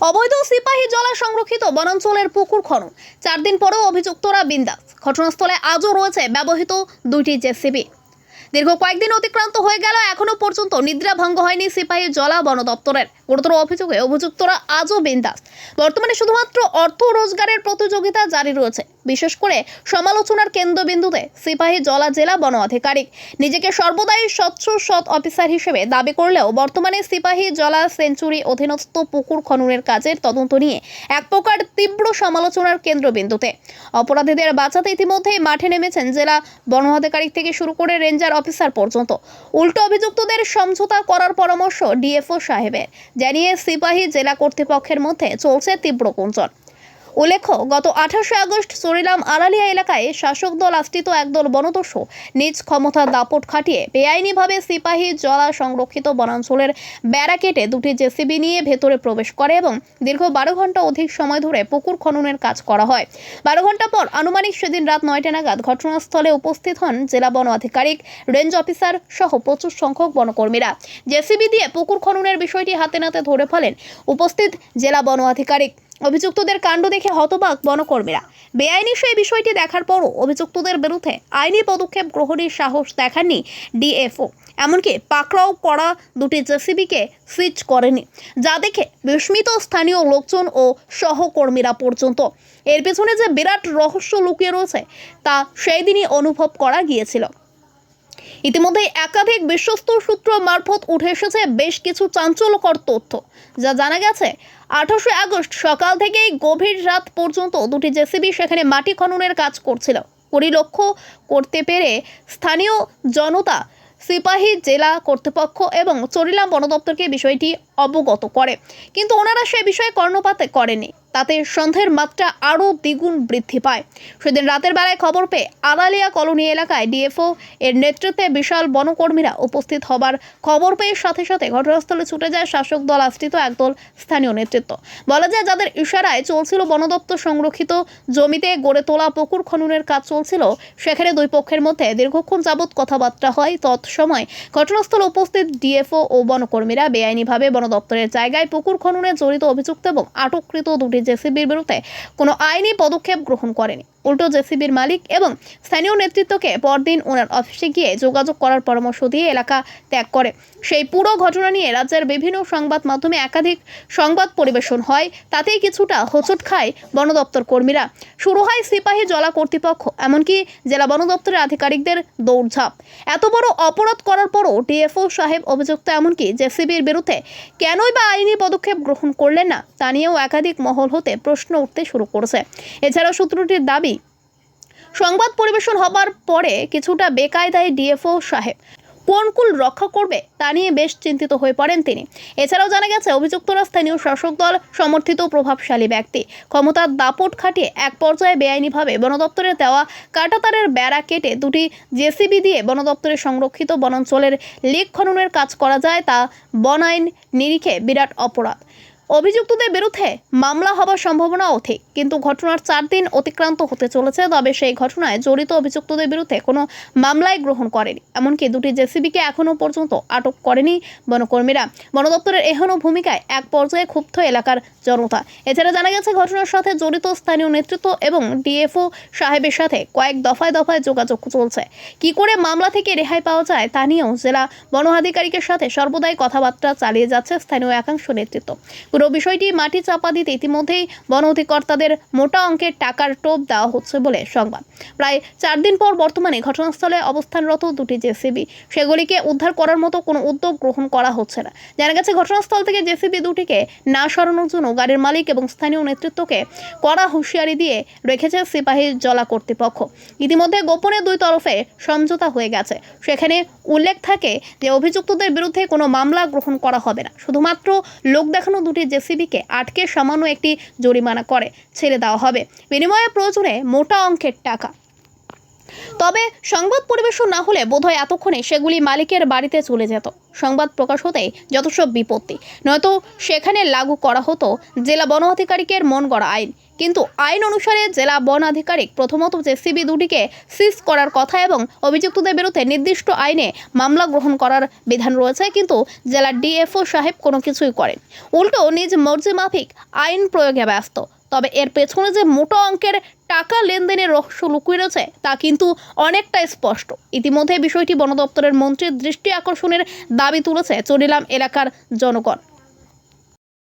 অবৈধ সিপাহী জলা সংরক্ষিত বনাঞ্চলের পুকুর খনন। চার দিন পরেও অভিযুক্তরা বিন্দাস। ঘটনাস্থলে আজও রয়েছে ব্যবহৃত দুইটি জেসিবি। দীর্ঘ কয়েকদিন অতিক্রান্ত হয়ে গেল, এখনও পর্যন্ত নিদ্রা ভঙ্গ হয়নি সিপাহী জলা বন দপ্তরের। গুরুতর অভিযোগে অভিযুক্তরা আজও বিন্দাস। বর্তমানে শুধুমাত্র অর্থ রোজগারের প্রতিযোগিতা জারি রয়েছে। বিশেষ করে সমালোচনার কেন্দ্রবিন্দুতে সিপাহী জলা জেলা বন আধিকারিক নিজেকে সর্বদাই স্বচ্ছ সৎ অফিসার হিসেবে দাবি করলেও বর্তমানে সিপাহী জলা সেঞ্চুরি অধীনস্থ পুকুর খননের কাজের তদন্ত নিয়ে এক প্রকার তীব্র সমালোচনার কেন্দ্রবিন্দুতে। অপরাধীদের বাঁচাতে ইতিমধ্যেই মাঠে নেমেছেন জেলা বন আধিকারিক থেকে শুরু করে রেঞ্জার অফিসার পর্যন্ত। উল্টো অভিযুক্তদের সমঝোতা করার পরামর্শ ডিএফও সাহেবের। জানিয়ে সিপাহী জেলা কর্তৃপক্ষের মধ্যে চলছে তীব্র গুঞ্জন। উল্লেখ্য, গত আঠাশে আগস্ট সরিলাম আড়ালিয়া এলাকায় শাসক দল আশ্রিত একদল বনদস্যু নিজ ক্ষমতা দাপট খাটিয়ে বেআইনিভাবে সিপাহী জলা সংরক্ষিত বনাঞ্চলের বেড়া কেটে দুটি জেসিবি নিয়ে ভেতরে প্রবেশ করে এবং দীর্ঘ বারো ঘণ্টা অধিক সময় ধরে পুকুর খননের কাজ করা হয়। বারো ঘণ্টা পর আনুমানিক সেদিন রাত নয়টা নাগাদ ঘটনাস্থলে উপস্থিত হন জেলা বন আধিকারিক, রেঞ্জ অফিসার সহ প্রচুর সংখ্যক বনকর্মীরা। জেসিবি দিয়ে পুকুর খননের বিষয়টি হাতে নাতে ধরে ফেলেন উপস্থিত জেলা বন আধিকারিক। অভিযুক্তদের কাণ্ড দেখে হতবাক বনকর্মীরা। বেআইনি সেই বিষয়টি দেখার পরও অভিযুক্তদের বিরুদ্ধে আইনি পদক্ষেপ গ্রহণের সাহস দেখাননি ডিএফও। এমনকি পাকড়াও করা দুটি জেসিবিকে সুইচ করেনি, যা দেখে বিস্মিত স্থানীয় লোকজন ও সহকর্মীরা পর্যন্ত। এর পেছনে যে বিরাট রহস্য লুকিয়ে রয়েছে, তা সেই দিনই অনুভব করা গিয়েছিল। ইতিমধ্যে একাধিক বিশ্বস্ত সূত্র মারফত উঠে এসেছে বেশ কিছু চাঞ্চল্যকর তথ্য। যা জানা গেছে, আঠাশে আগস্ট সকাল থেকেই গভীর রাত পর্যন্ত দুটি জেসিবি সেখানে মাটি খননের কাজ করছিল। পরিলক্ষ্য করতে পেরে স্থানীয় জনতা সিপাহী জেলা কর্তৃপক্ষ এবং চরিলাম বন দপ্তরকে বিষয়টি অবগত করে। কিন্তু ওনারা সে বিষয়ে কর্ণপাত করেনি তাতে সন্দেহের মাত্রা আরও দ্বিগুণ বৃদ্ধি পায়। সেদিন রাতের বেলায় খবর পেয়ে আদালিয়া কলোনি এলাকায় ডিএফও এর নেতৃত্বে বিশাল বনকর্মীরা উপস্থিত হবার খবর পেয়ে সাথে সাথে ঘটনাস্থলে ছুটে যায় শাসক দল আশ্রিত একদল স্থানীয় নেতৃত্ব। বলা যায়, যাদের ইশারায় চলছিল বন দপ্তর সংরক্ষিত জমিতে গড়ে তোলা পুকুর খননের কাজ চলছিল, সেখানে দুই পক্ষের মধ্যে দীর্ঘক্ষণ যাবৎ কথাবার্তা হয়। তৎসময় ঘটনাস্থলে উপস্থিত ডিএফও ও বনকর্মীরা বেআইনিভাবে বন দপ্তরের জায়গায় পুকুর খননে জড়িত অভিযুক্ত এবং আটককৃত দুটি জেসিবির বিরুদ্ধে কোনো আইনি পদক্ষেপ গ্রহণ করেনি। উল্টো জেসিবির মালিক এবং স্থানীয় নেতৃত্বকে পরদিন ওনার অফিসে গিয়ে যোগাযোগ করার পরামর্শ দিয়ে এলাকা ত্যাগ করে। সেই পুরো ঘটনা নিয়ে রাজ্যের বিভিন্ন সংবাদ মাধ্যমে একাধিক সংবাদ পরিবেশন হয়, তাতেই কিছুটা হোঁচট খায় বন দপ্তর কর্মীরা। শুরু হয় সিপাহী জলা কর্তৃপক্ষ, এমনকি জেলা বন দপ্তরের আধিকারিকদের দৌড়ঝাঁপ। এত বড় অপরাধ করার পরও ডিএফও সাহেব অভিযুক্ত, এমনকি জেসিবির বিরুদ্ধে কেনই বা আইনি পদক্ষেপ গ্রহণ করলেন না, তা নিয়েও একাধিক মহল হতে প্রশ্ন উঠতে শুরু করেছে। এছাড়াও সূত্রটির দাবি সংবাদ পরিবেশন হবার পরে কিছুটা বেকায়দায় ডিএফও সাহেব। কোন কুল রক্ষা করবে তা নিয়ে বেশ চিন্তিত হয়ে পড়েন তিনি। এছাড়াও জানা গেছে, অভিযুক্তরা স্থানীয় শাসক দল সমর্থিত প্রভাবশালী ব্যক্তি। ক্ষমতার দাপট খাটিয়ে এক পর্যায়ে বেআইনিভাবে বন দপ্তরের দেওয়া কাটাতারের বেড়া কেটে দুটি জেসিবি দিয়ে বন দপ্তরের সংরক্ষিত বনাঞ্চলের লিক খননের কাজ করা যায় তা বন আইন নিরিখে বিরাট অপরাধ। অভিযুক্তদের বিরুদ্ধে মামলা হবার সম্ভাবনা অধিক। কিন্তু ঘটনার চার দিন অতিক্রান্ত হতে চলেছে, তবে সেই ঘটনায় জড়িত অভিযুক্তদের বিরুদ্ধে কোনো মামলাই গ্রহণ করেনি। এমনকি দুটি জেসিবিকে এখনও পর্যন্ত আটক করেনি বনকর্মীরা। বন দপ্তরের এহেন ভূমিকায় এক পর্যায়ে ক্ষুব্ধ এলাকার জনতা। এছাড়া জানা গেছে, ঘটনার সাথে জড়িত স্থানীয় নেতৃত্ব এবং ডিএফও সাহেবের সাথে কয়েক দফায় দফায় যোগাযোগ চলছে। কি করে মামলা থেকে রেহাই পাওয়া যায় তা নিয়েও জেলা বন আধিকারিকের সাথে সর্বদাই কথাবার্তা চালিয়ে যাচ্ছে স্থানীয় একাংশ নেতৃত্ব। পুরো বিষয়টি মাটি চাপা দিতে ইতিমধ্যেই বন অধিকর্তাদের মোটা অঙ্কের টাকার টোপ দেওয়া হচ্ছে বলে সংবাদ। প্রায় চার দিন পর বর্তমানে ঘটনাস্থলে অবস্থানরত দুটি জেসিবি। সেগুলিকে উদ্ধার করার মতো কোনো উদ্যোগ গ্রহণ করা হচ্ছে না। জানা গেছে, ঘটনাস্থল থেকে জেসিবি দুটিকে না সরানোর জন্য গাড়ির মালিক এবং স্থানীয় নেতৃত্বকে কড়া হুঁশিয়ারি দিয়ে রেখেছে সিপাহী জলা কর্তৃপক্ষ। ইতিমধ্যে গোপনে দুই তরফে সমঝোতা হয়ে গেছে। সেখানে উল্লেখ থাকে যে, অভিযুক্তদের বিরুদ্ধে কোনো মামলা গ্রহণ করা হবে না। শুধুমাত্র লোক দেখানো দুটি জেসিবিকে আটকে সামান্য একটি জরিমানা করে, ছেড়ে দেওয়া হবে। বিনিময়ে প্রয়োজনে মোটা অঙ্কের টাকা। তবে সংবাদ পরিবেশন না হলে বোধহয় এতক্ষণে সেগুলি মালিকের বাড়িতে চলে যেত। সংবাদ প্রকাশ হতেই যথেষ্ট বিপত্তি। নয়তো সেখানে লাগু করা হতো জেলা বন আধিকারিকের মন গড়া আইন। কিন্তু আইন অনুসারে জেলা বন আধিকারিক প্রথমত জেসিবি দুটিকে সিজ করার কথা এবং অভিযুক্তদের বিরুদ্ধে নির্দিষ্ট আইনে মামলা গ্রহণ করার বিধান রয়েছে, কিন্তু জেলার ডিএফও সাহেব কোনো কিছুই করেন। উল্টো নিজ মর্জি মাফিক আইন প্রয়োগে ব্যস্ত। তবে এর পেছনে যে মোটা অঙ্কের টাকা লেনদেনের রহস্য লুকিয়ে রয়েছে, তা কিন্তু অনেকটা স্পষ্ট। ইতিমধ্যে বিষয়টি বন দপ্তরের মন্ত্রীর দৃষ্টি আকর্ষণের দাবি তুলেছে চরিলাম এলাকার জনগণ।